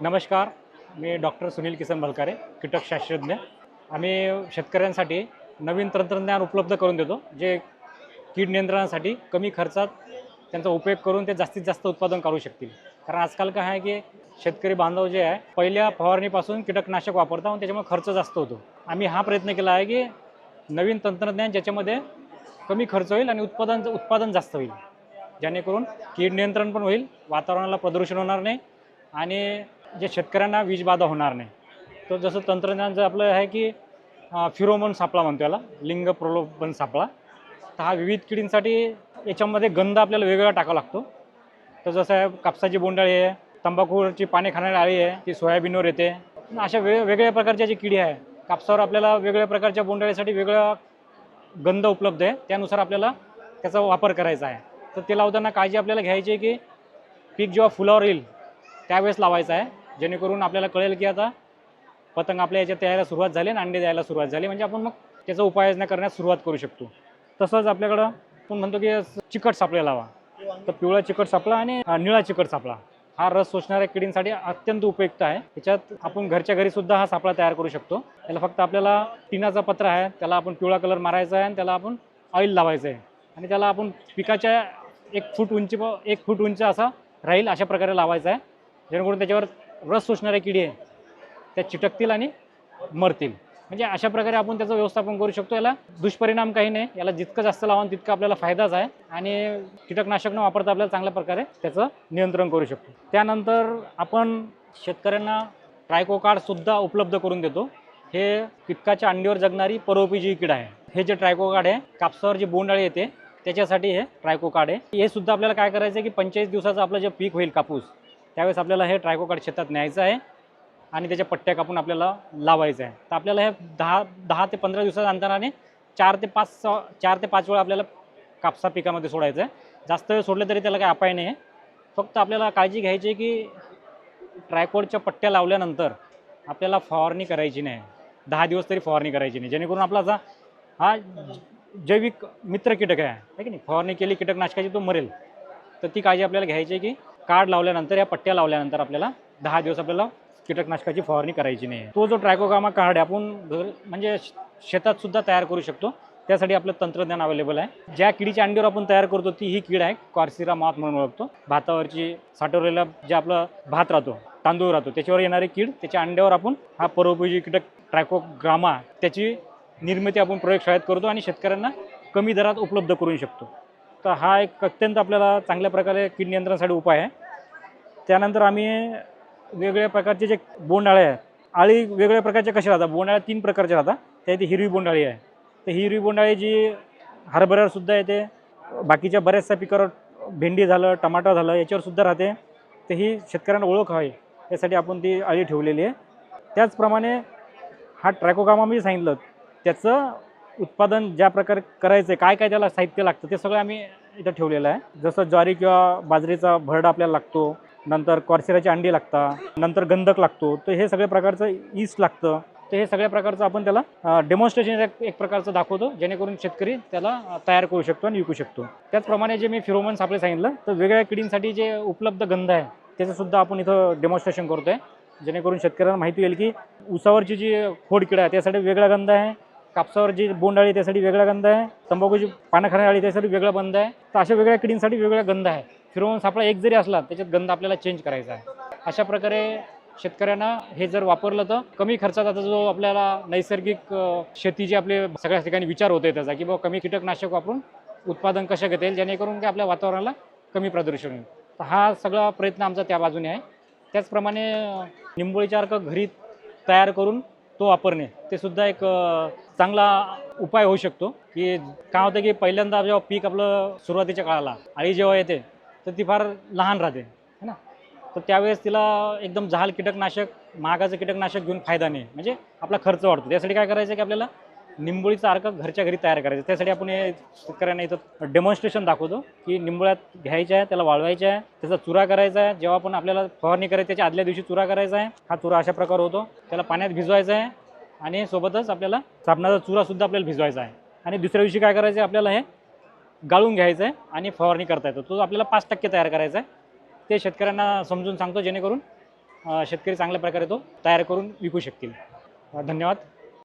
नमस्कार मी डॉक्टर सुनील किसन भलकारे कीटकशास्त्रज्ञ आम्ही शेतकऱ्यांसाठी नवीन तंत्रज्ञान उपलब्ध करून देतो जे कीड नियंत्रणासाठी कमी खर्चात त्यांचा उपयोग करून ते जास्तीत जास्त उत्पादन काढू शकतील. कारण आजकाल काय आहे की शेतकरी बांधव जे आहे पहिल्या फवारणीपासून कीटकनाशक वापरतात आणि त्याच्यामुळे खर्च जास्त होतो. आम्ही हा प्रयत्न केला आहे की नवीन तंत्रज्ञान ज्याच्यामध्ये कमी खर्च होईल आणि उत्पादन उत्पादन जास्त होईल. जेणेकरून कीड नियंत्रण पण होईल वातावरणाला प्रदूषण होणार नाही आणि जे शेतकऱ्यांना वीज बाधा होणार नाही. तर जसं तंत्रज्ञान जर आपलं आहे की फिरोमन सापळा म्हणतो याला लिंग प्रलोभन सापळा तर हा विविध किडींसाठी याच्यामध्ये गंध आपल्याला वेगवेगळा टाकावा लागतो. तर जसं आहे कापसाची बोंडाळी आहे तंबाखूची पाने खाणारी आळी आहे ती सोयाबीनवर येते. अशा वेग वेगळ्या प्रकारच्या जी किडी आहे कापसावर आपल्याला वेगळ्या प्रकारच्या बोंडाळीसाठी वेगळा गंध उपलब्ध आहे. त्यानुसार आपल्याला त्याचा वापर करायचा आहे. तर ते लावताना काळजी आपल्याला घ्यायची आहे की पीक जेव्हा फुलावर येईल त्यावेळेस लावायचं आहे. जेणेकरून आपल्याला कळेल की आता पतंग आपल्या याच्यात यायला सुरुवात झाली आणि अंडे द्यायला सुरुवात झाली. म्हणजे आपण मग त्याचा उपाययोजना करण्यास सुरुवात करू शकतो. तसंच आपल्याकडं आपण म्हणतो की चिकट सापळे लावा. तर पिवळा चिकट सापळा आणि निळा चिकट सापळा. हा रस सोसणाऱ्या किडींसाठी अत्यंत उपयुक्त आहे. त्याच्यात आपण घरच्या घरी सुद्धा हा सापळा तयार करू शकतो. त्याला फक्त आपल्याला टिनाचा पत्र आहे त्याला आपण पिवळा कलर मारायचा आहे आणि त्याला आपण ऑइल लावायचं आहे. आणि त्याला आपण पिकाच्या एक फूट उंची एक फूट उंच असा राहील अशा प्रकारे लावायचा आहे. जेणेकरून त्याच्यावर रस शोषणाऱ्या किडी आहे त्या चिटकतील आणि मरतील. म्हणजे अशा प्रकारे आपण त्याचं व्यवस्थापन करू शकतो. याला दुष्परिणाम काही नाही. याला जितकं जास्त लावून तितकं आपल्याला फायदाच आहे. आणि कीटकनाशक न वापरता आपल्याला चांगल्या प्रकारे त्याचं नियंत्रण करू शकतो. त्यानंतर आपण शेतकऱ्यांना ट्रायको कार्डसुद्धा उपलब्ध करून देतो. हे कीटकाच्या अंडीवर जगणारी परोपीजी कीड आहे. हे जे ट्रायको कार्ड आहे कापसावर जी बोंडाळी येते त्याच्यासाठी हे ट्रायको कार्ड आहे. हे सुद्धा आपल्याला काय करायचं आहे की पंचेचाळीस दिवसाचं आपलं जे पीक होईल कापूस त्यावेळेस आपल्याला हे ट्रायको कार्ड शेतात न्यायचं आहे आणि त्याच्या पट्ट्या कापून आपल्याला लावायचं आहे. तर आपल्याला हे दहा दहा ते पंधरा दिवसाच्या अंतराने चार ते पाच स- चार ते पाच वेळा आपल्याला कापसा पिकामध्ये सोडायचं आहे. जास्त वेळ सोडलं तरी त्याला काही अपाय नाही. आहे फक्त आपल्याला काळजी घ्यायची आहे की ट्रायकोडच्या पट्ट्या लावल्यानंतर आपल्याला फवारणी करायची नाही. दहा दिवस तरी फवारणी करायची नाही. जेणेकरून आपला जा हा जैविक मित्र कीटक आहे. की नाही? फवारणी केली कीटकनाशकाची तो मरेल. तर ती काळजी आपल्याला घ्यायची आहे की कार्ड लावल्यानंतर या पट्ट्या लावल्यानंतर आपल्याला दहा दिवस आपल्याला कीटकनाशकाची फवारणी करायची नाही. तो जो ट्रायकोगामा कार्ड आहे आपण घर म्हणजे शेतात सुद्धा तयार करू शकतो. त्यासाठी आपलं तंत्रज्ञान अवेलेबल आहे. ज्या किडीच्या अंडीवर आपण तयार करतो ती ही कीड आहे कॉर्सिरा मात म्हणून ओळखतो. भातावरची साठवलेला जे आपलं भात राहतो तांदूळ राहतो त्याच्यावर येणारी कीड त्याच्या अंड्यावर आपण हा परोपयोगी कीटक ट्रायकोग्रामा त्याची निर्मिती आपण प्रयोगशाळेत करतो आणि शेतकऱ्यांना कमी दरात उपलब्ध करू शकतो. तर हा एक अत्यंत आपल्याला चांगल्या प्रकारे कीड नियंत्रणासाठी उपाय आहे. त्यानंतर आम्ही वेगवेगळ्या प्रकारचे जे बोंडाळे आहेत आळी वेगवेगळ्या प्रकारच्या कशा राहतात? बोंडाळ्या तीन प्रकारच्या राहतात. त्यात हिरवी बोंडाळी आहे. तर हिरवी बोंडाळी जी हरभऱ्यावरसुद्धा येते. बाकीच्या बऱ्याचशा पिकावर भेंडी झालं टमाटर झालं याच्यावरसुद्धा राहते. तर ही शेतकऱ्यांना ओळख आहे. यासाठी आपण ती आळी ठेवलेली आहे. त्याचप्रमाणे हा ट्रॅकोगामा मी सांगितलं. त्याचं उत्पादन ज्या प्रकारे करायचं आहे काय काय त्याला साहित्य लागतं ते सगळं आम्ही इथं ठेवलेलं आहे. जसं ज्वारी किंवा बाजरीचा भरड आपल्याला लागतो नंतर कॉर्सिराची अंडी लागतात नंतर गंधक लागतो तर हे सगळ्या प्रकारचं ईस्ट लागतं. तर हे सगळ्या प्रकारचं आपण त्याला डेमॉन्स्ट्रेशन एक प्रकारचं दाखवतो जेणेकरून शेतकरी त्याला तयार करू शकतो आणि विकू शकतो. त्याचप्रमाणे जे मी फिरोमन सापळे सांगितलं तर वेगळ्या किडींसाठी जे उपलब्ध गंध आहे त्याचंसुद्धा आपण इथं डेमॉन्स्ट्रेशन आहे जेणेकरून शेतकऱ्यांना माहिती होईल की उसावरची जी खोडकिड आहे त्यासाठी वेगळा गंध आहे कापसावर जी बोंडाळी त्यासाठी वेगळा गंध आहे. तंबाखूची पानं खाणारी त्यासाठी वेगळा बंद आहे. तर अशा वेगळ्या किडींसाठी वेगळा गंध आहे. फिरवून सापळा एक जरी असला त्याच्यात गंध आपल्याला चेंज करायचा आहे. अशा प्रकारे शेतकऱ्यांना हे जर वापरलं तर कमी खर्चात आता जो आपल्याला नैसर्गिक शेतीचे आपले सगळ्या ठिकाणी विचार होते त्याचा की बाबा कमी कीटकनाशक वापरून उत्पादन कसं घेता येईल जेणेकरून की आपल्या वातावरणाला कमी प्रदूषण होईल. तर हा सगळा प्रयत्न आमचा त्या बाजूने आहे. त्याचप्रमाणे अ, निंबोळीचा अर्क घरी तयार करून तो वापरणे ते सुद्धा एक चांगला उपाय होऊ शकतो की काय होतं की पहिल्यांदा जेव्हा पीक आपलं सुरुवातीच्या काळाला आळी जेव्हा येते तर ती फार लहान राहते है ना? तर त्यावेळेस तिला एकदम जहाल कीटकनाशक महागाचं कीटकनाशक घेऊन फायदा नाही म्हणजे आपला खर्च वाढतो. त्यासाठी काय करायचं की आपल्याला निंबोळीचा अर्क घरच्या घरी तयार करायचं. त्यासाठी आपण हे शेतकऱ्यांना इथं डेमॉन्स्ट्रेशन दाखवतो की निंबोळ्यात घ्यायच्या आहे त्याला वाळवायच्या आहे त्याचा चुरा करायचा आहे. जेव्हा पण आपल्याला फवारणी करायची त्याच्या आदल्या दिवशी चुरा करायचा आहे. हा चुरा अशा प्रकारे होतो. त्याला पाण्यात भिजवायचा आहे आणि सोबतच आपल्याला साबणाचा चुरासुद्धा आपल्याला भिजवायचा आहे. आणि दुसऱ्या दिवशी काय करायचं आहे आपल्याला हे गाळून घ्यायचं आहे आणि फवारणी करता येतो. तो आपल्याला पाच टक्के तयार करायचा आहे. ते शेतकऱ्यांना समजून सांगतो जेणेकरून शेतकरी चांगल्या प्रकारे तो तयार करून विकू शकतील. धन्यवाद.